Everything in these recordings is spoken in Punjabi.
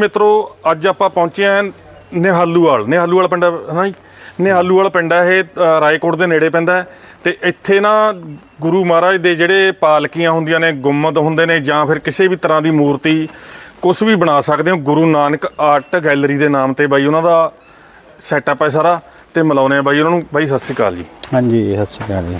ਮਿੱਤਰੋ ਅੱਜ ਆਪਾਂ ਪਹੁੰਚੇ ਆਂ ਨਿਹਾਲੂਵਾਲ। ਨਿਹਾਲੂਵਾਲ ਪਿੰਡ ਹੈ ਨਾ ਜੀ? ਨਿਹਾਲੂਵਾਲ ਪਿੰਡ ਹੈ ਇਹ ਅ, ਰਾਏਕੋਟ ਦੇ ਨੇੜੇ ਪੈਂਦਾ ਹੈ। ਤੇ ਇੱਥੇ ਨਾ ਗੁਰੂ ਮਹਾਰਾਜ ਦੇ ਜਿਹੜੇ ਪਾਲਕੀਆਂ ਹੁੰਦੀਆਂ ਨੇ ਗੁੰਮਦ ਹੁੰਦੇ ਨੇ ਜਾਂ ਫਿਰ ਕਿਸੇ ਵੀ ਤਰ੍ਹਾਂ ਦੀ ਮੂਰਤੀ ਕੁਝ ਵੀ ਬਣਾ ਸਕਦੇ ਹੋ ਗੁਰੂ ਨਾਨਕ ਆਰਟ ਗੈਲਰੀ ਦੇ ਨਾਮ ਤੇ ਬਾਈ ਉਹਨਾਂ ਦਾ ਸੈਟਅਪ ਹੈ ਸਾਰਾ ਤੇ ਮਿਲਾਉਨੇ ਆ ਬਾਈ ਉਹਨਾਂ ਨੂੰ। ਬਾਈ ਸਤਿ ਸ਼੍ਰੀ ਅਕਾਲ ਜੀ। ਹਾਂਜੀ ਸਤਿ ਸ਼੍ਰੀ ਅਕਾਲ ਜੀ।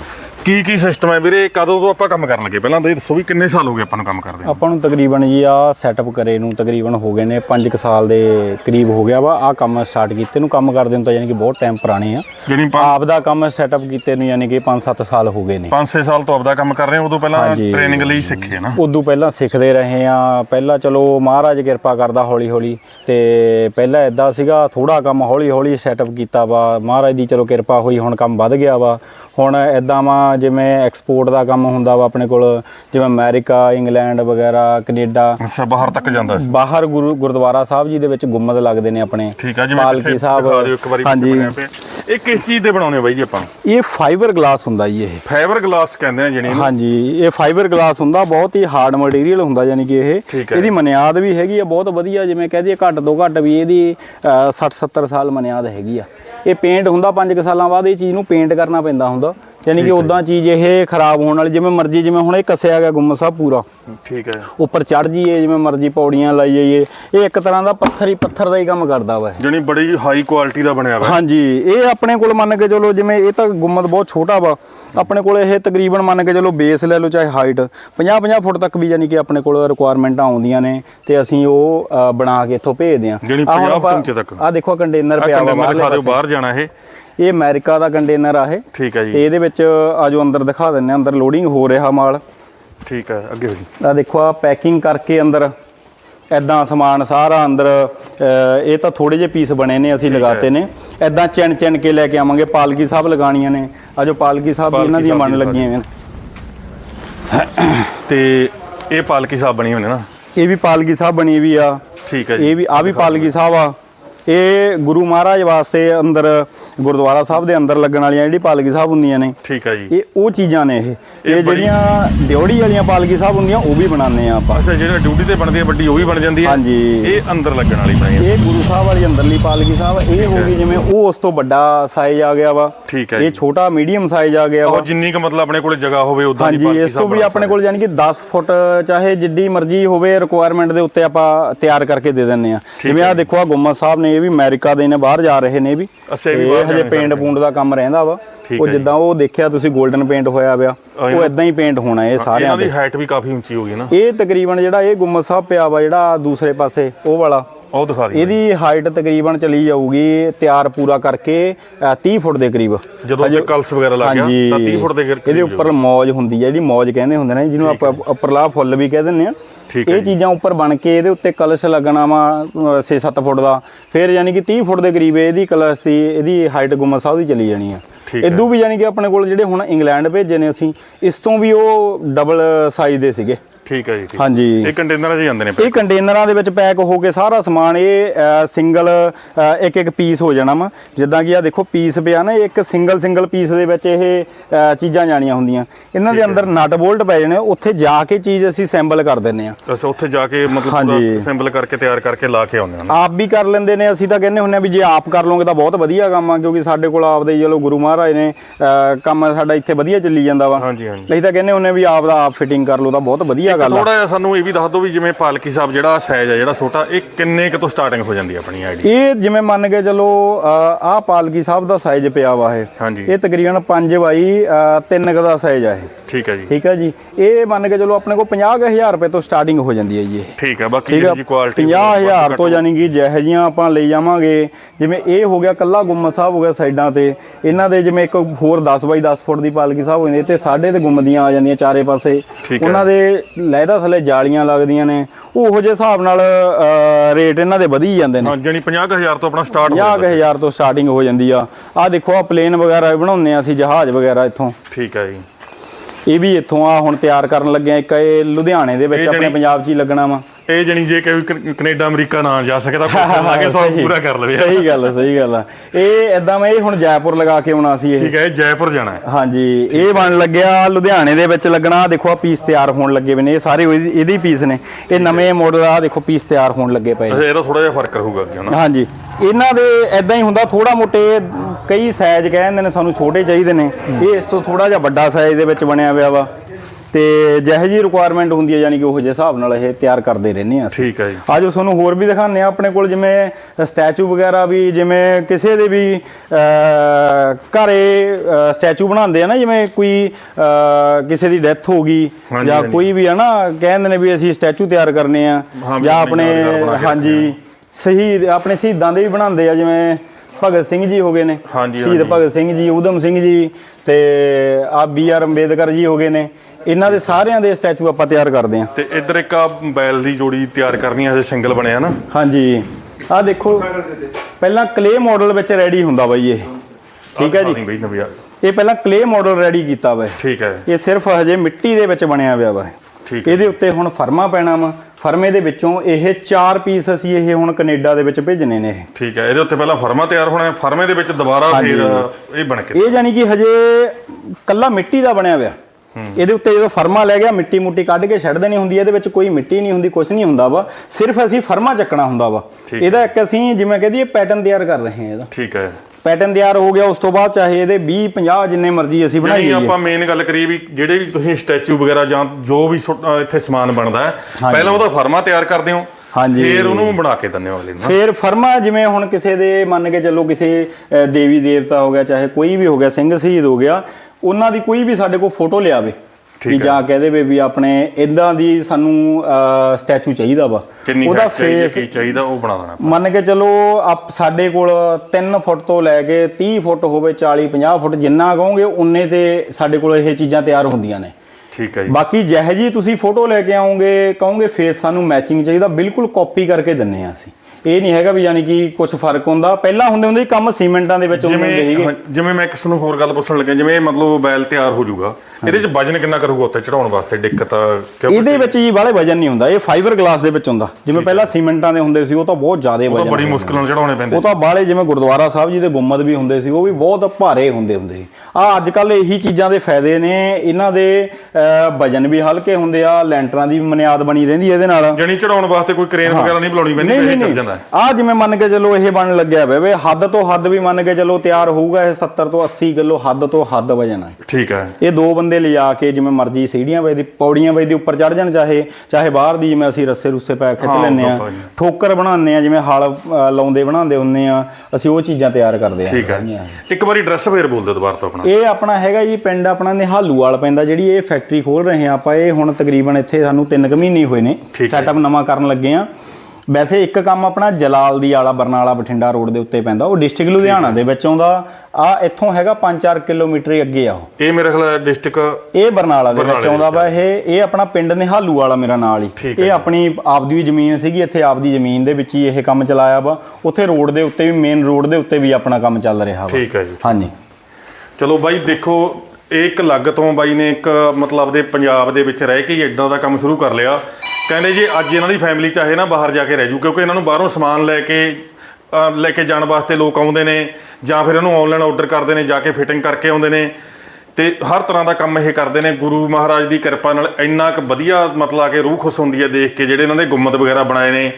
ਕੀ ਕੀ ਸਿਸਟਮ ਹੈ ਵੀਰੇ? ਕਦੋਂ ਤੋਂ ਆਪਾਂ ਕੰਮ ਕਰਨ ਲੱਗੇ? ਪਹਿਲਾਂ ਤਾਂ ਇਹ ਦੱਸੋ ਵੀ ਕਿੰਨੇ ਸਾਲ ਹੋ ਗਏ ਆਪਾਂ ਨੂੰ ਕੰਮ ਕਰਦੇ ਨੂੰ? ਆਪਾਂ ਨੂੰ ਤਕਰੀਬਨ ਜੀ ਆ ਸੈਟਅਪ ਕਰੇ ਨੂੰ ਤਕਰੀਬਨ ਹੋ ਗਏ ਨੇ 5 ਸਾਲ ਦੇ ਕਰੀਬ ਹੋ ਗਿਆ ਵਾ। ਆ ਕੰਮ ਸਟਾਰਟ ਕੀਤੇ ਨੂੰ। ਕੰਮ ਕਰਦੇ ਨੂੰ ਤਾਂ ਯਾਨੀ ਕਿ ਬਹੁਤ ਟਾਈਮ ਪੁਰਾਣੇ ਆ। ਜਿਹੜੀ ਆਪ ਦਾ ਕੰਮ ਸੈਟਅਪ ਕੀਤੇ ਨੂੰ ਯਾਨੀ ਕਿ 5-7 ਸਾਲ ਹੋ ਗਏ ਨੇ। 5-6 ਸਾਲ ਤੋਂ ਆਪਦਾ ਕੰਮ ਕਰ ਰਹੇ ਹੋ ਉਦੋਂ ਪਹਿਲਾਂ ਹਾਂਜੀ। ਟ੍ਰੇਨਿੰਗ ਲਈ ਸਿੱਖੇ ਨਾ? ਉਦੋਂ ਪਹਿਲਾਂ ਸਿੱਖਦੇ ਰਹੇ ਆ। ਪਹਿਲਾਂ ਚਲੋ ਮਹਾਰਾਜ ਕਿਰਪਾ ਕਰਦਾ ਹੌਲੀ ਹੌਲੀ ਤੇ ਪਹਿਲਾਂ ਇਦਾਂ ਸੀਗਾ ਥੋੜਾ ਕੰਮ ਹੌਲੀ ਹੌਲੀ ਸੈਟਅਪ ਕੀਤਾ ਵਾ। ਮਹਾਰਾਜ ਦੀ ਚਲੋ ਕਿਰਪਾ ਹੋਈ ਹੁਣ ਕੰਮ ਵੱਧ ਗਿਆ ਵਾ। ਹੁਣ ਇਦਾਂ ਵਾ ਜਿਵੇਂ ਐਕਸਪੋਰਟ ਦਾ ਕੰਮ ਹੁੰਦਾ ਵਾ ਆਪਣੇ ਕੋਲ ਜਿਵੇਂ ਅਮਰੀਕਾ ਇੰਗਲੈਂਡ ਵਗੈਰਾ ਕੈਨੇਡਾ। ਅੱਛਾ ਬਾਹਰ ਤੱਕ ਜਾਂਦਾ ਸੀ। ਬਾਹਰ ਗੁਰੂ ਗੁਰਦੁਆਰਾ ਸਾਹਿਬ ਜੀ ਦੇ ਵਿੱਚ ਗੁੰਮਦ ਲੱਗਦੇ ਨੇ ਆਪਣੇ। ਠੀਕ ਆ ਜਿਵੇਂ ਪਾਲਕੀ ਸਾਹਿਬ। ਦਿਖਾ ਦਿਓ ਇੱਕ ਵਾਰੀ ਹਾਂਜੀ। ਇਹ ਕਿਸ ਚੀਜ਼ ਦੇ ਬਣਾਉਣੇ ਬਾਈ ਜੀ ਆਪਾਂ? ਇਹ ਫਾਈਬਰ ਗਲਾਸ ਹੁੰਦਾ ਜੀ ਇਹ। ਫਾਈਬਰ ਗਲਾਸ ਕਹਿੰਦੇ ਜਿਹੜੀ ਇਹਨੂੰ ਹਾਂਜੀ ਇਹ ਫਾਈਬਰ ਗਲਾਸ ਹੁੰਦਾ ਬਹੁਤ ਹੀ ਹਾਰਡ ਮਟੀਰੀਅਲ ਹੁੰਦਾ ਯਾਨੀ ਕਿ ਇਹ। ਇਹਦੀ ਮਨਿਆਦ ਵੀ ਹੈਗੀ ਆ ਬਹੁਤ ਵਧੀਆ ਜਿਵੇਂ ਕਹਦੇ ਘੱਟ ਤੋਂ ਘੱਟ ਵੀ ਇਹਦੀ 60 70 ਸਾਲ ਮਨਿਆਦ ਹੈਗੀ ਆ। ਇਹ ਪੇਂਟ ਹੁੰਦਾ 5 ਸਾਲਾਂ ਬਾਅਦ ਇਹ ਚੀਜ਼ ਨੂੰ ਪੇਂਟ ਕਰਨਾ ਪੈਂਦਾ ਹੁੰਦਾ। ਯਾਨੀ ਕਿ ਉਦਾਂ ਚੀਜ਼ ਇਹ ਖਰਾਬ ਹੋਣ ਵਾਲੀ ਜਿਵੇਂ ਮਰਜ਼ੀ ਜਿਵੇਂ ਹੁਣ ਇਹ ਕੱਸਿਆ ਗਿਆ ਗੁੰਮ ਸਾਹਿਬ ਪੂਰਾ। ਠੀਕ ਹੈ। ਉੱਪਰ ਚੜ ਜਾਈਏ ਜਿਵੇਂ ਮਰਜ਼ੀ ਪੌੜੀਆਂ ਲਾਈ ਜਾਈਏ। ਇਹ ਇੱਕ ਤਰ੍ਹਾਂ ਦਾ ਪੱਥਰ ਹੀ ਪੱਥਰ ਦਾ ਹੀ ਕੰਮ ਕਰਦਾ ਵਾ ਜਿਹੜੀ ਬੜੀ ਹਾਈ ਕੁਆਲਿਟੀ ਦਾ ਬਣਿਆ ਹੋਇਆ ਹਾਂਜੀ ਇਹ ਆਪਣੇ ਕੋਲ ਮੰਨ ਕੇ ਚਲੋ ਜਿਵੇਂ ਇਹ ਤਾਂ ਗੁੰਮਦ ਬਹੁਤ ਛੋਟਾ ਵਾ। ਆਪਣੇ ਕੋਲ ਇਹ ਤਕਰੀਬਨ ਮੰਨ ਕੇ ਚਲੋ ਬੇਸ ਲੈ ਲਓ ਚਾਹੇ ਹਾਈਟ 50 50 ਫੁੱਟ ਤੱਕ ਵੀ ਯਾਨੀ ਕਿ ਆਪਣੇ ਕੋਲ ਰਿਕੁਆਇਰਮੈਂਟਾਂ ਆਉਂਦੀਆਂ ਨੇ ਤੇ ਅਸੀਂ ਉਹ ਬਣਾ ਕੇ ਇੱਥੋਂ ਭੇਜਦੇ ਹਾਂ। ਜਿਹੜੀ 50 ਫੁੱਟ ਤੱਕ। ਆ ਦੇਖੋ ਕੰਟੇਨਰ ਆ ਪਿਆ ਵਾ। ਬਾਹਰ ਜਾਣਾ ਇਹ। ਇਹ ਅਮਰੀਕਾ ਦਾ ਕੰਟੇਨਰ ਆ ਇਹ। ਠੀਕ ਹੈ ਤੇ ਜੀ ਇਹਦੇ ਵਿੱਚ ਆਜੋ ਅੰਦਰ ਦਿਖਾ ਦਿੰਨੇ ਅੰਦਰ ਲੋਡਿੰਗ ਹੋ ਰਿਹਾ ਮਾਲ। ਠੀਕ ਹੈ ਅੱਗੇ ਹੋ ਜੀ। ਆ ਦੇਖੋ ਆ ਪੈਕਿੰਗ ਕਰਕੇ ਅੰਦਰ ਐਦਾਂ ਸਮਾਨ ਸਾਰਾ ਅੰਦਰ ਇਹ ਤਾਂ ਥੋੜੇ ਜਿਹੇ ਪੀਸ ਬਣੇ ਨੇ ਅਸੀਂ ਲਗਾਤੇ ਨੇ। ਐਦਾਂ ਚਿਣ ਚਿਣ ਕੇ ਲੈ ਕੇ ਆਵਾਂਗੇ। ਪਾਲਕੀ ਸਾਹਿਬ ਲਗਾਣੀਆਂ ਨੇ। ਆ ਜੋ ਪਾਲਕੀ ਸਾਹਿਬ ਵੀ ਇਹਨਾਂ ਦੀਆਂ ਮਨ ਲੱਗੀਆਂ ਨੇ। ਤੇ ਇਹ ਪਾਲਕੀ ਸਾਹਿਬ ਬਣੀ ਹੋਣੀ ਨਾ ਇਹ ਵੀ ਪਾਲਕੀ ਸਾਹਿਬ ਬਣੀ ਵੀ ਆ। ਠੀਕ ਹੈ ਜੀ। ਇਹ ਵੀ ਆ ਵੀ ਪਾਲਕੀ ਸਾਹਿਬ ਆ। ਇਹ ਗੁਰੂ ਮਹਾਰਾਜ ਵਾਸਤੇ ਅੰਦਰ ਗੁਰਦੁਆਰਾ ਸਾਹਿਬ ਦੇ ਅੰਦਰ ਲੱਗਣ ਵਾਲੀਆਂ ਜਿਹੜੀ ਪਾਲਕੀ ਸਾਹਿਬ ਹੁੰਦੀਆਂ ਨੇ ਠੀਕ ਹੈ ਜੀ। ਇਹ ਉਹ ਚੀਜ਼ਾਂ ਨੇ ਇਹ। ਇਹ ਜਿਹੜੀਆਂ ਡਿਉੜੀ ਵਾਲੀਆਂ ਪਾਲਕੀ ਸਾਹਿਬ ਹੁੰਦੀਆਂ ਉਹ ਵੀ ਬਣਾਉਂਦੇ ਆ ਆਪਾਂ। ਅੱਛਾ ਜਿਹੜਾ ਡਿਊਟੀ ਤੇ ਬਣਦੀ ਹੈ ਵੱਡੀ ਉਹ ਵੀ ਬਣ ਜਾਂਦੀ ਹੈ? ਹਾਂਜੀ। ਇਹ ਅੰਦਰ ਲੱਗਣ ਵਾਲੀ ਬਣਾਈ ਹੈ। ਇਹ ਗੁਰੂ ਸਾਹਿਬ ਵਾਲੀ ਅੰਦਰਲੀ ਪਾਲਕੀ ਸਾਹਿਬ ਇਹ ਹੋ ਗਈ ਜਿਵੇਂ ਉਹ ਉਸ ਤੋਂ ਵੱਡਾ ਸਾਈਜ਼ ਆ ਗਿਆ ਵਾ। ਠੀਕ ਹੈ ਇਹ ਛੋਟਾ ਮੀਡੀਅਮ ਸਾਈਜ਼ ਆ ਗਿਆ ਉਹ ਵਾ। ਜਿੰਨੀ ਕੁ ਮਤਲਬ ਆਪਣੇ ਕੋਲੇ ਜਗ੍ਹਾ ਹੋਵੇ ਉਦਾਂ ਦੀ ਹਾਂਜੀ ਪਾਲਕੀ ਇਸ ਤੋਂ ਸਾਹਿਬ ਵੀ ਆਪਣੇ ਕੋਲ ਯਾਨੀ ਕਿ 10 ਫੁੱਟ ਚਾਹੇ ਜਿੱਡੀ ਮਰਜ਼ੀ ਹੋਵੇ ਰਿਕੁਆਇਰਮੈਂਟ ਦੇ ਉੱਤੇ ਆਪਾਂ ਤਿਆਰ ਕਰਕੇ ਦੇ ਦਿੰਨੇ ਆ ਜਿਵੇਂ ਆ ਦੇਖੋ ਆ ਗੁੰਮਤ ਸਾਹਿਬ ਨੇ ਇਹ ਵੀ ਅਮਰੀਕਾ ਦੇ ਨੇ ਬਾਹਰ ਜਾ ਰਹੇ ਨੇ ਵੀ। ਅੱਛਾ, ਇਹ ਵੀ ਬਾਹਰ ਹਜੇ ਪੇਂਟ। ਪੂੰਡ ਦਾ ਕੰਮ ਰਹਿੰਦਾ ਵਾ। ਉਹ। ਜਿੱਦਾਂ ਉਹ ਦੇਖਿਆ ਤੁਸੀਂ 골ਡਨ ਪੇਂਟ ਹੋਇਆ ਪਿਆ ਉਹ ਇਦਾਂ ਹੀ ਪੇਂਟ ਹੋਣਾ ਇਹ ਸਾਰਿਆਂ ਦੀ ਹਾਈਟ ਵੀ ਕਾਫੀ ਉੱਚੀ ਹੋ ਗਈ ਨਾ। ਇਹ ਤਕਰੀਬਨ ਜਿਹੜਾ ਇਹ ਗੁੰਮਤ ਸਾਹਿਬ ਪਿਆ ਵਾ ਜਿਹੜਾ ਦੂਸਰੇ ਪਾਸੇ ਉਹ ਵਾਲਾ। ਉਹ ਦਿਖਾ ਦਿਓ ਇਹਦੀ ਹਾਈਟ ਤਕਰੀਬਨ ਚਲੀ ਜਾਊਗੀ ਤਿਆਰ ਪੂਰਾ ਕਰਕੇ ਅ, 30 ਫੁੱਟ ਦੇ ਕਰੀਬ। ਜਦੋਂ ਉੱਤੇ ਕਲਸ ਵਗੈਰਾ ਲੱਗ ਗਿਆ। ਤਾਂ 30 ਫੁੱਟ ਦੇ ਕਰੀਬ ਇਹਦੇ ਉੱਪਰ ਮੌਜ ਹੁੰਦੀ ਹੈ ਜਿਹੜੀ ਮੌਜ ਕਹਿੰਦੇ ਹੁੰਦੇ ਨੇ ਜਿਹਨੂੰ ਆਪਾਂ ਉੱਪਰਲਾ ਫੁੱਲ ਵੀ ਕਹਿ ਦਿੰਦੇ ਆ। ਇਹ ਚੀਜ਼ਾਂ ਉੱਪਰ ਬਣ ਕੇ ਇਹਦੇ ਉੱਤੇ ਕਲਸ਼ ਲੱਗਣਾ ਵਾ 6-7 ਫੁੱਟ ਦਾ। ਫਿਰ ਯਾਨੀ ਕਿ 30 ਫੁੱਟ ਦੇ ਕਰੀਬ ਇਹਦੀ ਕਲਸ਼ ਦੀ ਇਹਦੀ ਹਾਈਟ ਗੁੰਮਤ ਸਾਹਿਬ ਦੀ ਚਲੀ ਜਾਣੀ ਆ। ਇਦੋਂ ਵੀ ਯਾਨੀ ਕਿ ਆਪਣੇ ਕੋਲ ਜਿਹੜੇ ਹੁਣ ਇੰਗਲੈਂਡ ਭੇਜੇ ਨੇ ਅਸੀਂ ਇਸ ਤੋਂ ਵੀ ਉਹ ਡਬਲ ਸਾਈਜ਼ ਦੇ ਸੀਗੇ। ਠੀਕ ਹੈ ਜੀ ਠੀਕ। ਹਾਂਜੀ। ਇਹ ਕੰਟੇਨਰਾਂ 'ਚ ਜਾਂਦੇ ਨੇ ਇਹ ਕੰਟੇਨਰਾਂ ਦੇ ਵਿੱਚ ਪੈਕ ਹੋ ਕੇ ਸਾਰਾ ਸਮਾਨ ਇਹ ਸਿੰਗਲ ਇੱਕ ਇੱਕ ਪੀਸ ਹੋ ਜਾਣਾ ਵਾ। ਜਿੱਦਾਂ ਕਿ ਆ ਦੇਖੋ ਪੀਸ ਪਿਆ ਨਾ ਇੱਕ ਸਿੰਗਲ ਸਿੰਗਲ ਪੀਸ ਦੇ ਵਿੱਚ ਇਹ ਚੀਜ਼ਾਂ ਜਾਣੀਆਂ ਹੁੰਦੀਆਂ। ਇਹਨਾਂ ਦੇ ਅੰਦਰ ਨਟ ਬੋਲਟ ਪੈ ਜਾਣੇ ਉੱਥੇ ਜਾ ਕੇ ਚੀਜ਼ ਅਸੀਂ ਅਸੈਂਬਲ ਕਰ ਦਿੰਨੇ ਆ ਅੱਛਾ ਉੱਥੇ ਜਾ ਕੇ ਮਤਲਬ ਅਸੈਂਬਲ ਕਰਕੇ ਤਿਆਰ ਕਰਕੇ ਲਾ ਕੇ ਆਉਂਦੇ ਹਨ। ਆਪ ਵੀ ਕਰ ਲੈਂਦੇ ਨੇ ਅਸੀਂ ਤਾਂ ਕਹਿੰਦੇ ਹੁੰਨੇ ਆ ਵੀ ਜੇ ਆਪ ਕਰ ਲਓਗੇ ਤਾਂ ਬਹੁਤ ਵਧੀਆ ਕੰਮ ਆ ਕਿਉਂਕਿ ਸਾਡੇ ਕੋਲ ਆਪਦੇ ਹੀ ਚਲੋ ਗੁਰੂ ਮਹਾਰਾਜ ਨੇ ਕੰਮ ਸਾਡਾ ਇੱਥੇ ਵਧੀਆ ਚੱਲੀ ਜਾਂਦਾ ਵਾ। ਹਾਂਜੀ ਹਾਂਜੀ। ਅਸੀਂ ਤਾਂ ਕਹਿੰਦੇ ਹੁੰਨੇ ਵੀ ਆਪ ਦਾ ਆਪ ਫਿਟਿੰਗ ਕਰ ਲਓ ਤਾਂ ਬਹੁਤ ਵਧੀਆ ਗੱਲ ਆ। ਥੋੜਾ ਜਿਹਾ ਸਾਨੂੰ ਇਹ ਵੀ ਦੱਸ ਦਿਓ ਵੀ ਜਿਵੇਂ ਪਾਲਕੀ ਸਾਹਿਬ ਜਿਹੜਾ ਸਾਈਜ਼ ਆ ਜਿਹੜਾ ਛੋਟਾ ਇਹ ਕਿੰਨੇ ਕੁ ਤੋਂ ਸਟਾਰਟਿੰਗ ਹੋ ਜਾਂਦੀ ਹੈ ਆਪਣੀ ਆਈਡੀ ਇਹ ਜਿਵੇਂ ਮੰਨ ਕੇ ਚਲੋ ਆਹ ਪਾਲਕੀ ਸਾਹਿਬ ਦਾ ਸਾਈਜ਼ ਪਿਆ ਵਾ ਇਹ। ਇਹ ਤਕਰੀਬਨ 5 ਬਾਈ 3 ਕ ਦਾ ਸਾਈਜ਼ ਆ ਇਹ। ਠੀਕ ਹੈ ਜੀ। ਠੀਕ ਆ ਜੀ। ਇਹ ਮੰਨ ਕੇ ਚਲੋ ਆਪਣੇ ਕੋਲ 50000 ਰੁਪਏ ਤੋਂ ਸਟਾਰਟਿੰਗ ਹੋ ਜਾਂਦੀ ਹੈ ਜੀ ਇਹ। ਠੀਕ ਹੈ ਬਾਕੀ ਆ ਜਿਹੜੀ ਕੁਆਲਿਟੀ 50000 ਤੋਂ ਯਾਨੀ ਕਿ ਜਿਹੋ ਜਿਹੀਆਂ ਆਪਾਂ ਲਈ ਜਾਵਾਂਗੇ ਜਿਵੇਂ ਇਹ ਹੋ ਗਿਆ ਕੱਲਾ ਗੁੰਮਤ ਸਾਹਿਬ ਹੋ ਗਿਆ ਸਾਈਡਾਂ ਤੇ। ਇਹਨਾਂ ਦੇ ਜਿਵੇਂ ਇੱਕ ਹੋਰ 10 ਬਾਈ 10 ਫੁੱਟ ਦੀ ਪਾਲਕੀ ਸਾਹਿਬ ਹੋ ਜਾਂਦੀ ਤੇ ਸਾਢੇ ਤੇ ਗੁੰਮਦੀਆਂ ਆ ਜਾਂਦੀਆਂ ਚਾਰੇ ਪਾਸੇ। ਹੈ। ਉਹਨਾਂ ਦੇ ਲਹਿਦਾ ਥੱਲੇ ਜਾਲੀਆਂ ਲੱਗਦੀਆਂ ਨੇ ਉਹੋ ਜਿਹੇ ਹਿਸਾਬ ਨਾਲ ਰੇਟ ਇਹਨਾਂ ਦੇ ਵਧੀ ਜਾਂਦੇ ਨੇ। ਹਾਂ ਜਾਨੀ 50000 ਤੋਂ ਆਪਣਾ ਸਟਾਰਟ ਹੋ ਜਾਂਦਾ 50000 ਤੋਂ ਸਟਾਰਟਿੰਗ ਹੋ ਜਾਂਦੀ ਆ। ਆ ਦੇਖੋ ਆ ਪਲੇਨ ਵਗੈਰਾ ਬਣਾਉਂਦੇ ਆ ਅਸੀਂ ਜਹਾਜ਼ ਵਗੈਰਾ ਇੱਥੋਂ। ਠੀਕ ਹੈ ਜੀ। ਇਹ ਵੀ ਇੱਥੋਂ ਆ ਹੁਣ ਤਿਆਰ ਕਰਨ ਲੱਗੇ ਆ। ਇੱਕ ਇਹ ਲੁਧਿਆਣੇ ਦੇ ਵਿੱਚ ਆਪਣੇ ਪੰਜਾਬ 'ਚ ਹੀ ਲੱਗਣਾ ਵਾ। ਇਹ ਜਣੀ ਜੇ ਕੋਈ ਕਨ- ਕੈਨੇਡਾ ਅਮਰੀਕਾ ਨਾ ਜਾ ਸਕੇ ਤਾਂ ਕੋਲ ਲਾ ਕੇ ਸੌ ਪੂਰਾ ਕਰ ਲਵੇ। ਸਹੀ ਗੱਲ ਆ, ਸਹੀ ਗੱਲ ਆ। ਇਹ ਇਦਾਂ ਮੈਂ ਇਹ ਹੁਣ ਜੈਪੁਰ ਲਗਾ ਕੇ ਆਉਣਾ ਸੀ ਇਹ। ਠੀਕ ਹੈ ਇਹ ਜੈਪੁਰ ਜਾਣਾ ਹੈ। ਹਾਂਜੀ ਇਹ ਬਣ ਲੱਗਿਆ ਲੁਧਿਆਣੇ ਦੇ ਵਿੱਚ ਲੱਗਣਾ ਦੇਖੋ ਆ ਪੀਸ ਤਿਆਰ ਹੋਣ ਲੱਗੇ ਵੇ ਨੇ ਇਹ ਸਾਰੇ ਇਹਦੇ ਹੀ ਪੀਸ ਨੇ। ਇਹ ਨਵੇਂ ਮਾਡਲ ਆ ਦੇਖੋ ਪੀਸ ਤਿਆਰ ਹੋਣ ਲੱਗੇ ਪਏ। ਅੱਛਾ ਇਹਦਾ ਥੋੜਾ ਜਿਹਾ ਫ਼ਰਕ ਰਹੂਗਾ ਅੱਗੇ ਹਨਾ? ਹਾਂਜੀ ਇਹਨਾਂ ਦੇ ਐਦਾਂ ਹੀ ਹੁੰਦਾ ਥੋੜਾ ਮੋਟੇ ਕਈ ਸਾਈਜ਼ ਕਹਿੰਦੇ ਨੇ ਸਾਨੂੰ ਛੋਟੇ ਚਾਹੀਦੇ ਨੇ। ਇਹ ਇਸ ਤੋਂ ਥੋੜਾ ਜਿਹਾ ਵੱਡਾ ਸਾਈਜ਼ ਦੇ ਵਿੱਚ ਬਣਿਆ ਹੋਇਆ ਵਾ। ਤੇ ਜਿਹੋ ਜੀ ਰਿਕੁਆਇਰਮੈਂਟ ਹੁੰਦੀ ਹੈ ਯਾਨੀ ਕਿ ਉਹ ਜਿਹੇ ਹਿਸਾਬ ਨਾਲ ਇਹ ਤਿਆਰ ਕਰਦੇ ਰਹਿੰਦੇ ਆ ਠੀਕ ਹੈ ਜੀ। ਆਜੋ ਤੁਹਾਨੂੰ ਹੋਰ ਵੀ ਦਿਖਾਉਂਦੇ ਆ ਆਪਣੇ ਕੋਲ ਜਿਵੇਂ ਸਟੈਚੂ ਵਗੈਰਾ ਵੀ ਜਿਵੇਂ ਕਿਸੇ ਦੇ ਵੀ ਘਰੇ ਸਟੈਚੂ ਬਣਾਉਂਦੇ ਆ ਨਾ ਜਿਵੇਂ ਕੋਈ ਕਿਸੇ ਦੀ ਡੈਥ ਹੋ ਗਈ ਜਾਂ। ਕੋਈ ਵੀ ਹੈ ਨਾ ਕਹਿੰਦੇ ਨੇ ਵੀ ਅਸੀਂ ਸਟੈਚੂ ਤਿਆਰ ਕਰਨੇ ਆ ਜਾਂ ਆਪਣੇ ਹਾਂਜੀ ਸ਼ਹੀਦ ਆਪਣੇ ਸ਼ਹੀਦਾਂ ਦੇ ਵੀ ਬਣਾਉਂਦੇ ਆ ਜਿਵੇਂ ਭਗਤ ਸਿੰਘ ਜੀ ਹੋ ਗਏ ਨੇ। ਸ਼ਹੀਦ। ਭਗਤ ਸਿੰਘ ਜੀ ਊਧਮ ਸਿੰਘ ਜੀ ਤੇ ਆ ਬੀ ਆਰ ਅੰਬੇਦਕਰ ਜੀ ਹੋ ਗਏ ਨੇ। ਇਹਨਾਂ ਦੇ ਸਾਰਿਆਂ ਦੇ ਸਟੈਚੂ ਆਪਾਂ ਤਿਆਰ ਕਰਦੇ ਆ ਤੇ ਇੱਧਰ ਇੱਕ ਆ ਬੈਲ ਦੀ ਜੋੜੀ ਤਿਆਰ ਕਰਨੀ ਹੈ ਹਜੇ ਸਿੰਗਲ ਬਣਿਆ ਨਾ। ਹਾਂਜੀ। ਆ ਦੇਖੋ ਪਹਿਲਾਂ ਕਲੇ ਮਾਡਲ ਵਿੱਚ ਰੈਡੀ ਹੁੰਦਾ ਬਾਈ ਇਹ। ਠੀਕ ਹੈ ਜੀ? ਇਹ ਪਹਿਲਾਂ ਕਲੇ ਮਾਡਲ ਰੈਡੀ ਕੀਤਾ ਵਾ। ਠੀਕ ਹੈ। ਇਹ ਸਿਰਫ ਹਜੇ ਮਿੱਟੀ ਦੇ ਵਿੱਚ ਬਣਿਆ ਹੋਇਆ ਵਾ। ਠੀਕ ਹੈ। ਇਹਦੇ ਉੱਤੇ ਹੁਣ ਫਰਮਾ ਪੈਣਾ ਵਾ। ਫਰਮੇ ਦੇ ਵਿੱਚੋਂ ਇਹ ਚਾਰ ਪੀਸ ਅਸੀਂ ਇਹ ਹੁਣ ਕੈਨੇਡਾ ਦੇ ਵਿੱਚ ਭੇਜਣੇ ਨੇ ਇਹ। ਠੀਕ ਹੈ ਇਹਦੇ ਉੱਤੇ ਪਹਿਲਾਂ ਫਰਮਾ ਤਿਆਰ ਹੋਣਾ ਹੈ। ਫਰਮੇ ਦੇ ਵਿੱਚ ਦੁਬਾਰਾ। ਫਿਰ ਇਹ ਬਣ ਕੇ। ਇਹ ਜਾਨੀ ਕਿ ਹਜੇ ਕੱਲਾ ਮਿੱਟੀ ਦਾ ਬਣਿਆ ਹੋਇਆ। ਇਹਦੇ ਉੱਤੇ ਜਦੋਂ ਫਰਮਾ ਲੈ ਗਿਆ ਮਿੱਟੀ ਮੁੱਟੀ ਕੱਢ ਕੇ ਛੱਡ ਦੇਣੀ ਹੁੰਦੀ ਹੈ ਇਹਦੇ ਵਿੱਚ ਕੋਈ ਮਿੱਟੀ ਨਹੀਂ ਹੁੰਦੀ ਕੁਝ ਨਹੀਂ ਹੁੰਦਾ ਵਾ। ਸਿਰਫ ਅਸੀਂ ਫਰਮਾ ਚੱਕਣਾ ਹੁੰਦਾ ਵਾ। ਇਹਦਾ ਇੱਕ ਅਸੀਂ ਜਿਵੇਂ ਕਹਦੀ ਪੈਟਰਨ ਤਿਆਰ ਕਰ ਰਹੇ ਹਾਂ ਇਹਦਾ। ਠੀਕ ਹੈ। ਪੈਟਰਨ ਤਿਆਰ ਹੋ ਗਿਆ ਉਸ ਤੋਂ ਬਾਅਦ ਚਾਹੇ ਇਹਦੇ 20 50 ਜਿੰਨੇ ਮਰਜ਼ੀ ਅਸੀਂ ਬਣਾਈ ਜਿਹੜੀ ਜਾਈਏ ਆਪਾਂ ਮੇਨ ਗੱਲ ਕਰੀਏ ਵੀ ਜਿਹੜੇ ਵੀ ਤੁਸੀਂ ਸਟੈਚੂ ਵਗੈਰਾ ਜਾਂ ਜੋ ਵੀ ਇੱਥੇ ਸਮਾਨ ਬਣਦਾ ਹੈ ਪਹਿਲਾਂ ਉਹਦਾ ਫਰਮਾ ਤਿਆਰ ਕਰਦੇ ਹੋ ਹਾਂਜੀ। ਫਿਰ ਉਹਨੂੰ ਬਣਾ ਕੇ ਦਿੰਦੇ ਹੋ ਅਗਲੇ ਨੂੰ। ਫੇਰ ਫਰਮਾ ਜਿਵੇਂ ਹੁਣ ਕਿਸੇ ਦੇ ਮੰਨ ਕੇ ਚੱਲੋ ਕਿਸੇ ਦੇਵੀ ਦੇਵਤਾ ਹੋ ਗਿਆ ਚਾਹੇ ਕੋਈ ਵੀ ਹੋ ਗਿਆ ਸਿੰਘ ਸ਼ਹੀਦ ਹੋ ਗਿਆ ਉਹਨਾਂ ਦੀ ਕੋਈ ਵੀ ਸਾਡੇ ਕੋਲ ਫੋਟੋ ਲਿਆਵੇ ਵੀ। ਜਾਂ ਕਹਦੇ ਵੀ ਵੀ ਆਪਣੇ ਇਦਾਂ ਦੀ ਸਾਨੂੰ ਸਟੈਚੂ ਚਾਹੀਦਾ ਵਾ। ਉਹਦਾ ਹਾਈਟ ਚਾਹੀਦੀ ਕੀ ਉਹ ਬਣਾ ਦੇਣਾ ਮੰਨ ਕੇ ਚੱਲੋ ਆਪ ਸਾਡੇ ਕੋਲ 3 ਫੁੱਟ ਤੋਂ ਲੈ ਕੇ 30 ਫੁੱਟ ਹੋਵੇ 40 50 ਫੁੱਟ ਜਿੰਨਾ ਕਹੋਗੇ ਉਨੇ ਤੇ ਸਾਡੇ ਕੋਲ ਇਹ ਚੀਜ਼ਾਂ ਤਿਆਰ ਹੁੰਦੀਆਂ ਨੇ। ਠੀਕ ਹੈ ਜੀ। ਬਾਕੀ ਜਿਹੋ ਜੀ ਤੁਸੀਂ ਫੋਟੋ ਲੈ ਕੇ ਆਓਗੇ ਕਹੋਗੇ ਫੇਸ ਸਾਨੂੰ ਮੈਚਿੰਗ ਚਾਹੀਦਾ ਬਿਲਕੁਲ ਕਾਪੀ ਕਰਕੇ ਦਿੰਨੇ ਆ ਅਸੀਂ। ਇਹ ਨਹੀਂ ਹੈਗਾ ਵੀ ਯਾਨੀ ਕਿ ਕੁਝ ਫ਼ਰਕ ਹੁੰਦਾ। ਪਹਿਲਾਂ ਹੁੰਦੇ ਹੁੰਦੇ ਕੰਮ ਸੀਮੈਂਟਾਂ ਦੇ ਵਿੱਚ ਹੁੰਦੇ ਸੀਗੇ। ਜਿਵੇਂ ਮੈਂ ਕਿਸ ਨੂੰ ਹੋਰ ਗੱਲ ਪੁੱਛਣ ਲੱਗਿਆ ਜਿਵੇਂ ਇਹ ਮਤਲਬ ਬੈਲ ਤਿਆਰ ਹੋ ਜਾਊਗਾ ਇਹਦੇ ਚ ਵਜਨ ਕਿੰਨਾ ਕਰੂਗਾ ਉੱਤੇ ਚੜਾਉਣ ਵਾਸਤੇ? ਦਿੱਕਤ ਇਹਦੇ ਵਿੱਚ ਜੀ ਬਾਹਲੇ ਵਜਨ ਨਹੀਂ ਹੁੰਦਾ ਇਹ ਫਾਈਬਰ ਗਲਾਸ ਦੇ ਵਿੱਚ ਹੁੰਦਾ। ਜਿਵੇਂ ਪਹਿਲਾਂ ਸੀਮੈਂਟਾਂ ਦੇ ਹੁੰਦੇ ਸੀ ਉਹ ਤਾਂ ਬਹੁਤ ਜ਼ਿਆਦਾ ਉਹ ਤਾਂ ਵਜਨ ਬੜੀ ਮੁਸ਼ਕਲ ਨਾਲ ਚੜਾਉਣੇ ਪੈਂਦੇ ਉਹ ਤਾਂ ਬਾਹਲੇ ਜਿਵੇਂ ਗੁਰਦੁਆਰਾ ਸਾਹਿਬ ਜੀ ਦੇ ਗੁੰਮਦ ਵੀ ਹੁੰਦੇ ਸੀ ਉਹ ਵੀ ਬਹੁਤ ਭਾਰੇ ਹੁੰਦੇ ਹੁੰਦੇ ਸੀ। ਆ ਅੱਜ ਕੱਲ ਇਹੀ ਚੀਜ਼ਾਂ ਦੇ ਫਾਇਦੇ ਨੇ ਇਹਨਾਂ ਦੇ ਵਜਨ ਵੀ ਹਲਕੇ ਹੁੰਦੇ ਆ ਲੈਂਟਰਾਂ ਦੀ ਮਨਿਆਦ ਬਣੀ ਰਹਿੰਦੀ ਇਹਦੇ ਨਾਲ। ਜਣੀ ਚੜਾਉਣ ਵਾਸਤੇ ਕੋਈ ਕਰੇਨ ਵਗੈਰਾ ਨਹੀਂ ਬੁਲਾਉਣੀ ਪੈਂਦੀ ਇਹ ਚੱਲ ਜਾਂਦਾ। ਹੈ। ਆ ਜਿਵੇਂ ਮੰਨ ਕੇ ਚੱਲੋ ਇਹ ਬਣਨ ਲੱਗਿਆ ਵੇ ਵੇ ਹੱਦ ਤੋਂ ਹੱਦ ਵੀ ਮੰਨ ਕੇ ਚੱਲੋ ਤਿਆਰ ਹੋਊਗਾ ਇਹ 70 ਤੋਂ 80 ਕਿਲੋ ਹੱਦ ਤੋਂ ਹੱਦ ਵਜਨ ਹੈ ਠੀਕ ਹੈ ਇਹ ਦੋ ਬੰਦੇ ਲਿਜਾ ਕੇ ਜਿਵੇਂ ਮਰਜ਼ੀ ਸੀੜੀਆਂ ਵੇ ਦੀ ਪੌੜੀਆਂ ਵੇ ਦੀ ਉੱਪਰ ਚੜ ਜਾਣ ਚਾਹੇ ਚਾਹੇ ਬਾਹਰ ਦੀ ਜਿਵੇਂ ਅਸੀਂ ਰੱਸੇ ਰੁੱਸੇ ਪੈ ਖਿੱਚ ਲੈਂਦੇ ਆ। ਠੋਕਰ ਬਣਾਉਂਦੇ ਆ ਜਿਵੇਂ ਹਲ ਲਾਉਂਦੇ ਬਣਾਉਂਦੇ ਹੁੰਦੇ ਆ ਅਸੀਂ ਉਹ ਚੀਜ਼ਾਂ ਤਿਆਰ ਕਰਦੇ ਆ। ਠੀਕ ਹੈ ਇੱਕ ਵਾਰੀ ਐਡਰੈਸ ਫੇਰ ਬੋਲ ਦਿਓ ਦੁਬਾਰਾ ਤੋਂ ਆਪਣਾ। ਇਹ ਆਪਣਾ ਹੈਗਾ ਜੀ ਪਿੰਡ ਆਪਣਾ ਨਿਹਾਲੂਵਾਲ ਪੈਂਦਾ ਜਿਹੜੀ ਇਹ ਫੈਕਟਰੀ ਖੋਲ ਰਹੇ ਆ ਆਪਾਂ ਇਹ ਹੁਣ ਤਕਰੀਬਨ ਇੱਥੇ ਸਾਨੂੰ 3 ਕੁ ਮਹੀਨੇ ਹੋਏ ਨੇ। ਸੈਟਅਪ ਨਵਾਂ ਕਰਨ ਲੱਗੇ ਆ। ਵੈਸੇ ਇੱਕ ਕੰਮ ਆਪਣਾ ਜਲਾਲ ਦੀ ਆਲਾ ਬਰਨਾਲਾ ਬਠਿੰਡਾ ਰੋਡ ਦੇ ਉੱਤੇ ਪੈਂਦਾ ਉਹ ਡਿਸਟ੍ਰਿਕਟ ਲੁਧਿਆਣਾ ਦੇ ਵਿੱਚ ਆਉਂਦਾ ਆ ਇੱਥੋਂ ਹੈਗਾ 5-4 ਕਿਲੋਮੀਟਰ ਹੀ ਅੱਗੇ ਆ ਉਹ। ਇਹ ਮੇਰੇ ਖਿਆਲ ਡਿਸਟ੍ਰਿਕਟ ਇਹ ਬਰਨਾਲਾ ਦੇ ਵਿੱਚ ਦੇ ਆਉਂਦਾ ਵਾ ਇਹ ਇਹ ਆਪਣਾ ਪਿੰਡ ਨਿਹਾਲੂ ਵਾਲਾ ਮੇਰਾ ਨਾਲ ਹੀ। ਇਹ ਆਪਣੀ ਆਪਦੀ ਵੀ ਜ਼ਮੀਨ ਸੀਗੀ ਇੱਥੇ ਆਪਦੀ ਜ਼ਮੀਨ ਦੇ ਵਿੱਚ ਹੀ ਇਹ ਕੰਮ ਚਲਾਇਆ ਵਾ। ਉੱਥੇ ਰੋਡ ਦੇ ਉੱਤੇ ਵੀ ਮੇਨ ਰੋਡ ਦੇ ਉੱਤੇ ਵੀ ਆਪਣਾ ਕੰਮ ਚੱਲ ਰਿਹਾ ਵਾ। ਠੀਕ ਹੈ ਜੀ। ਹਾਂਜੀ। ਚਲੋ ਬਾਈ ਦੇਖੋ ਇਹ ਇੱਕ ਲੱਗ ਤੋਂ ਬਾਈ ਨੇ ਇੱਕ ਮਤਲਬ ਦੇ ਪੰਜਾਬ ਦੇ ਵਿੱਚ ਰਹਿ ਕੇ ਹੀ ਇਦਾਂ ਦਾ ਕੰਮ ਸ਼ੁਰੂ ਕਰ ਲਿਆ। ਕਹਿੰਦੇ ਜੀ ਅੱਜ ਇਹਨਾਂ ਦੀ ਫੈਮਿਲੀ ਚਾਹੇ ਨਾ ਬਾਹਰ ਜਾ ਕੇ ਰਹਿ ਜੂ, ਕਿਉਂਕਿ ਇਹਨਾਂ ਨੂੰ ਬਾਹਰੋਂ ਸਮਾਨ ਲੈ ਕੇ ਲੈ ਕੇ ਜਾਣ ਵਾਸਤੇ ਲੋਕ ਆਉਂਦੇ ਨੇ, ਜਾਂ ਫਿਰ ਇਹਨੂੰ ਆਨਲਾਈਨ ਆਰਡਰ ਕਰਦੇ ਨੇ, ਜਾ ਕੇ ਫਿਟਿੰਗ ਕਰਕੇ ਆਉਂਦੇ ਨੇ। ਤੇ ਹਰ ਤਰ੍ਹਾਂ ਦਾ ਕੰਮ ਇਹ ਕਰਦੇ ਨੇ। ਗੁਰੂ ਮਹਾਰਾਜ ਦੀ ਕਿਰਪਾ ਨਾਲ ਇੰਨਾ ਕੁ ਵਧੀਆ ਮਤਲਬ ਆ ਕੇ ਰੂਹ ਖੁਸ਼ ਹੁੰਦੀ ਹੈ ਦੇਖ ਕੇ, ਜਿਹੜੇ ਇਹਨਾਂ ਦੇ ਗੁੰਮਤ ਵਗੈਰਾ ਬਣਾਏ ਨੇ।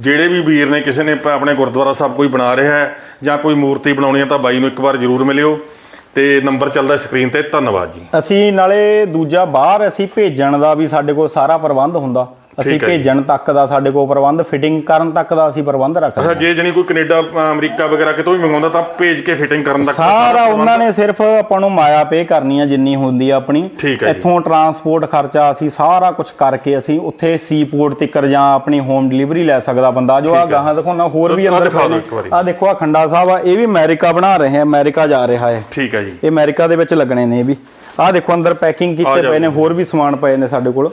ਜਿਹੜੇ ਵੀ ਵੀਰ ਨੇ, ਕਿਸੇ ਨੇ ਪ- ਆਪਣੇ ਗੁਰਦੁਆਰਾ ਸਾਹਿਬ ਕੋਈ ਬਣਾ ਰਿਹਾ ਹੈ, ਜਾਂ ਕੋਈ ਮੂਰਤੀ ਬਣਾਉਣੀ ਹੈ ਤਾਂ ਬਾਈ ਨੂੰ ਇੱਕ ਵਾਰ ਜ਼ਰੂਰ ਮਿਲਿਓ। ਤੇ ਨੰਬਰ ਚੱਲਦਾ ਸਕਰੀਨ ਤੇ। ਧੰਨਵਾਦ ਜੀ। ਅਸੀਂ ਨਾਲੇ ਦੂਜਾ ਬਾਹਰ ਅਸੀਂ ਭੇਜਣ ਦਾ ਵੀ ਸਾਡੇ ਕੋਲ ਸਾਰਾ ਪ੍ਰਬੰਧ ਹੁੰਦਾ। ਅਸੀਂ। ਭੇਜਣ ਤੱਕ ਦਾ ਸਾਡੇ ਕੋਲ ਪ੍ਰਬੰਧ ਫਿਟਿੰਗ ਕਰਨ ਤੱਕ ਦਾ ਅਸੀਂ ਪ੍ਰਬੰਧ ਰੱਖਦੇ ਹਾਂ ਜੇ ਜਣੀ ਕੋਈ ਕੈਨੇਡਾ ਅਮਰੀਕਾ ਵਗੈਰਾ ਕਿਤੋਂ ਵੀ ਮੰਗਾਉਂਦਾ ਤਾਂ ਭੇਜ ਕੇ ਫਿਟਿੰਗ ਕਰਨ ਦਾ ਸਾਰਾ ਉਹਨਾਂ ਨੇ ਸਿਰਫ ਆਪਾਂ ਨੂੰ ਮਾਇਆ ਪੇ ਕਰਨੀ ਆ ਜਿੰਨੀ ਹੁੰਦੀ ਆ ਆਪਣੀ। ਇੱਥੋਂ ਟਰਾਂਸਪੋਰਟ ਖਰਚਾ ਅਸੀਂ ਸਾਰਾ ਕੁਝ ਕਰਕੇ ਅਸੀਂ ਉੱਥੇ ਸੀਪੋਰਟ ਤੱਕ ਜਾਂ ਆਪਣੀ ਹੋਮ ਡਿਲੀਵਰੀ ਲੈ ਸਕਦਾ ਬੰਦਾ ਜੋ ਆ। ਗਾਹਾਂ ਦਿਖਾਉਣਾ ਹੋਰ ਵੀ ਅੰਦਰ ਦਿਖਾ। ਨੇ ਆ ਦੇਖੋ ਆ ਖੰਡਾ ਸਾਹਿਬ ਆ ਇਹ ਵੀ ਅਮਰੀਕਾ ਬਣਾ ਰਹੇ ਆ ਅਮਰੀਕਾ ਜਾ ਰਿਹਾ ਹੈ ਠੀਕ ਹੈ ਜੀ ਇਹ ਅਮਰੀਕਾ ਦੇ ਵਿੱਚ ਲੱਗਣੇ ਨੇ ਇਹ ਵੀ ਆ ਦੇਖੋ ਅੰਦਰ ਪੈਕਿੰਗ ਕੀਤੇ। ਪਏ ਨੇ ਹੋਰ ਵੀ ਸਮਾਨ ਪਏ ਨੇ ਸਾਡੇ ਕੋਲ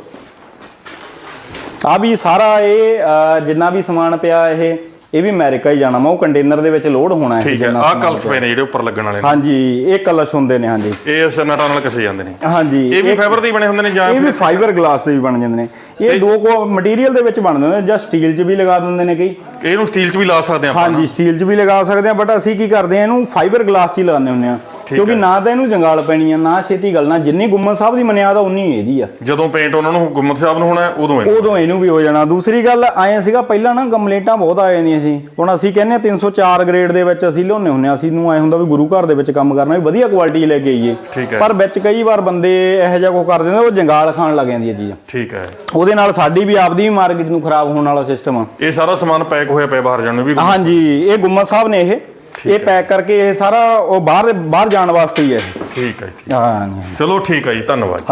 ਆ ਵੀ ਸਾਰਾ ਇਹ ਜਿੰਨਾ ਵੀ ਸਮਾਨ ਪਿਆ ਇਹ ਇਹ ਵੀ ਅਮਰੀਕਾ ਹੀ ਜਾਣਾ ਵਾ। ਉਹ ਕੰਟੇਨਰ ਦੇ ਵਿੱਚ ਲੋਡ ਹੋਣਾ ਹੈ ਠੀਕ ਹੈ। ਸਮਾਨ ਕਲਸ ਪਏ ਨੇ ਜਿਹੜੇ ਉੱਪਰ ਲੱਗਣ ਵਾਲੇ ਨੇ। ਹਾਂਜੀ ਇਹ ਕਲਸ਼ ਹੁੰਦੇ ਨੇ ਹਾਂਜੀ। ਇਹ ਇਸ ਨਟਾਂ ਨਾਲ ਕਿਸੇ ਜਾਂਦੇ ਨੇ। ਹਾਂਜੀ ਇਹ ਵੀ ਫਾਈਬਰ ਦੇ ਬਣੇ ਹੁੰਦੇ ਨੇ ਜਾਂ ਇਹ ਵੀ ਫਾਈਬਰ ਗਲਾਸ ਦੇ ਵੀ ਬਣ ਜਾਂਦੇ ਨੇ। ਇਹ ਦੋ ਕੋ ਮਟੀਰੀਅਲ ਦੇ ਵਿੱਚ ਬਣਦੇ ਨੇ ਜਾਂ ਸਟੀਲ 'ਚ ਵੀ ਲਗਾ ਦਿੰਦੇ ਨੇ ਕਈ। ਇਹਨੂੰ ਸਟੀਲ 'ਚ ਵੀ ਲਾ ਸਕਦੇ ਆਪਾਂ ਹਾਂਜੀ ਸਟੀਲ 'ਚ ਵੀ ਲਗਾ ਸਕਦੇ ਆ ਬਟ ਅਸੀਂ ਕੀ ਕਰਦੇ ਆ ਇਹਨੂੰ ਫਾਈਬਰ ਗਲਾਸ 'ਚ ਹੀ ਲਗਾਉਂਦੇ ਹੁੰਦੇ ਆ ਕਿਉਂਕਿ। ਨਾ ਤਾਂ ਇਹਨੂੰ ਜੰਗਾਲ ਪੈਣੀ ਆ ਨਾ ਛੇਤੀ ਗਲਣਾ ਜਿੰਨੀ ਗੁੰਮਤ ਸਾਹਿਬ ਦੀ ਮਨਿਆਦ ਆ ਉਨੀ ਇਹਦੀ ਆ। ਜਦੋਂ ਪੇਂਟ ਉਹਨਾਂ ਨੂੰ ਗੁੰਮਤ ਸਾਹਿਬ ਨੂੰ ਹੋਣਾ ਉਦੋਂ ਇਹਨੂੰ। ਉਦੋਂ ਇਹਨੂੰ ਵੀ ਹੋ ਜਾਣਾ। ਦੂਸਰੀ ਗੱਲ ਆਏ ਸੀਗਾ ਪਹਿਲਾਂ ਨਾ ਕੰਪਲੇਂਟਾਂ ਬਹੁਤ ਆ ਜਾਂਦੀਆਂ ਸੀ। ਹੁਣ ਅਸੀਂ ਕਹਿੰਦੇ ਆ 304 ਗ੍ਰੇਡ ਦੇ ਵਿੱਚ ਅਸੀਂ ਲਿਆਉਂਦੇ ਹੁੰਦੇ ਆ ਅਸੀਂ ਨੂੰ ਆਏ ਹੁੰਦਾ ਵੀ ਗੁਰੂ ਘਰ ਦੇ ਵਿੱਚ ਕੰਮ ਕਰਨਾ ਵੀ ਵਧੀਆ ਕੁਆਲਿਟੀ ਲੈ ਕੇ ਆਈਏ। ਪਰ ਵਿੱਚ ਕਈ ਵਾਰ ਬੰਦੇ ਇਹੋ ਜਿਹਾ ਕੋ ਕਰ ਦਿੰਦੇ ਉਹ ਜੰਗਾਲ ਖਾਣ ਲੱਗ ਜਾਂਦੀ ਹੈ ਚੀਜ਼। ਠੀਕ ਹੈ। ਉਹਦੇ ਨਾਲ ਸਾਡੀ ਵੀ ਆਪਦੀ ਵੀ ਮਾਰਕੀਟ ਨੂੰ ਖਰਾਬ ਹੋਣ ਵਾਲਾ ਸਿਸਟਮ ਆ। ਇਹ ਸਾਰਾ ਸਮਾਨ ਪੈਕ ਹੋਇਆ ਪਿਆ ਬਾਹਰ ਜਾਣ ਨੂੰ ਵੀ। ਹਾਂਜੀ ਇਹ ਗੁੰਮਤ ਸਾਹਿਬ ਨੇ ਇਹ ਇਹ ਪੈਕ ਕਰਕੇ ਇਹ ਸਾਰਾ ਉਹ ਬਾਹਰ ਬਾਹਰ ਜਾਣ ਵਾਸਤੇ ਹੀ ਹੈ ਇਹ। ਠੀਕ ਹੈ ਜੀ। ਹਾਂ ਚਲੋ ਠੀਕ ਹੈ ਜੀ ਧੰਨਵਾਦ ਹਾਂਜੀ।